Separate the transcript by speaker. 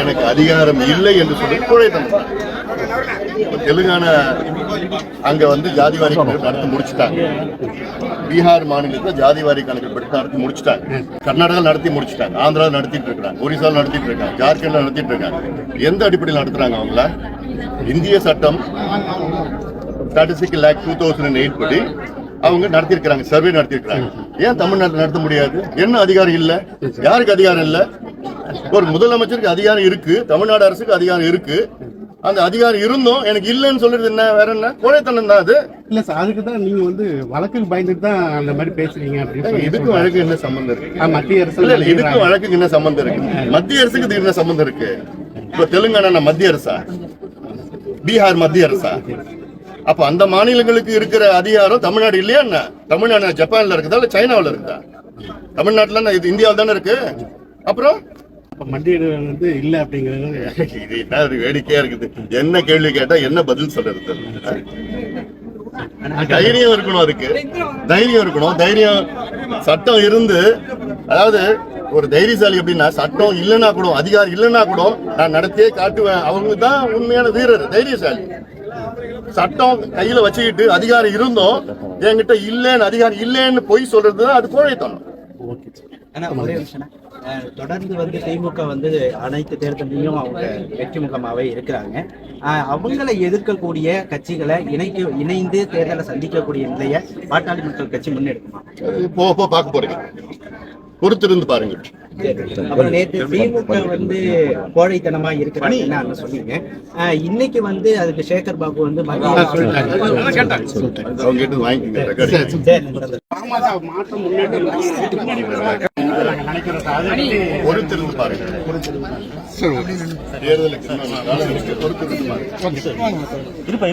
Speaker 1: எனக்கு அதிகாரம் இல்லை என்று சொல்லி குழைத்தனம் தெலுங்கானா அங்க வந்து ஜாதிவாரி கணக்கு நடத்தி முடிச்சுட்டாங்க. பீகார் மாநிலத்தில் ஜாதிவாரி கணக்கு எடுத்து நடத்தி முடிச்சுட்டாங்க. கர்நாடகா நடத்தி முடிச்சுட்டாங்க. ஆந்திரா நடத்திட்டு இருக்காங்க. ஒரிசால நடத்திட்டு இருக்காங்க. ஜார்க்கண்ட்ல நடத்திட்டு இருக்காங்க. எந்த அடிப்படையில் நடத்துறாங்க அவங்கள? இந்திய சட்டம் statistical act two thousand eight படி அவங்க நடத்திருக்கிறாங்க சர்வே நடத்திருக்கிறாங்க ஏன் தமிழ்நாட்டில் நடத்த முடியாது? என்ன அதிகாரம் இல்ல? யாருக்கு அதிகாரம் இல்ல? ஒரு முதலமைச்சருக்கு அதிகாரம் இருக்கு தமிழ்நாடு அரசுக்கு அதிகாரம் இருக்கு. அந்த அதிகாரம் இருந்தும் எனக்கு இல்லைன்னு சொல்றது என்ன வேற என்ன? கோழைத்தனம் தான் அது.
Speaker 2: இல்ல சார் அதுக்கு தான் நீங்க வந்து வழக்குக்கு பயந்துட்டு தான் அந்த மாதிரி பேசுறீங்க அப்படின்னு சொல்லி
Speaker 1: இதுக்கும் வழக்கு என்ன சம்பந்தம் இருக்கு?
Speaker 2: மத்திய அரசு
Speaker 1: இல்ல இதுக்கும் வழக்குக்கு என்ன சம்பந்தம் இருக்கு? மத்திய அரசுக்கு இது என்ன சம்பந்தம் இருக்கு? இப்ப தெலுங்கானா மத்திய அரசா? பீகார் மத்திய அரசா? அப்ப அந்த மாநிலங்களுக்கு இருக்கிற அதிகாரம் தமிழ்நாடு இல்லையா என்ன? தமிழ்நாடு ஜப்பான்ல இருக்குதா இல்ல சைனாவுல இருக்குதா? தமிழ்நாட்டுல இந்தியாவில் தானே இருக்கு? அப்புறம்?
Speaker 2: அரசு வந்து இல்ல அப்படிங்கிறது
Speaker 1: இது என்ன ஒரு வேடிக்கையா இருக்குது? என்ன கேள்வி கேட்டா என்ன பதில் சொல்றது? தைரியம் இருக்கணும் அதுக்கு. தைரியம் இருக்கணும். தைரியம் சட்டம் இருந்து அதாவது ஒரு தைரியசாலி அப்படின்னா சட்டம் இல்லைன்னா கூட அதிகாரம் இல்லைன்னா கூட நான் நடத்தியே காட்டுவேன். அவங்க தான் உண்மையான வீரர் தைரியசாலி. சட்டம் கையில வச்சுக்கிட்டு அதிகாரம் இருந்தும். என்கிட்ட இல்லைன்னு அதிகாரம் இல்லைன்னு பொய் சொல்றது அது கோழைத்தனம்.
Speaker 2: ஓகே
Speaker 3: தொடர்ந்து வந்து திமுக வந்து அனைத்து தேர்தலையும் அவங்க வெற்றி முகமாவே இருக்கிறாங்க. அவங்களை எதிர்க்கக்கூடிய கட்சிகளை இணைக்க இணைந்து தேர்தலை சந்திக்கக்கூடிய நிலையை பாட்டாளி மக்கள் கட்சி முன்னெடுக்குமா?
Speaker 1: போக பார்க்க போறீங்க. பொறுத்திருந்து பாருங்க.
Speaker 3: அப்புறம் நேற்று திமுக வந்து கோழைத்தனமா இருக்கிறாங்க சொன்னீங்க. இன்னைக்கு வந்து அதுக்கு சேகர் பாபு வந்து
Speaker 1: அவங்க
Speaker 2: மாற்றம் முன்னேற்றம்
Speaker 1: பொறுத்திருந்து பாருங்க. தேர்தலுக்கு பொறுத்திருந்து பாருங்க.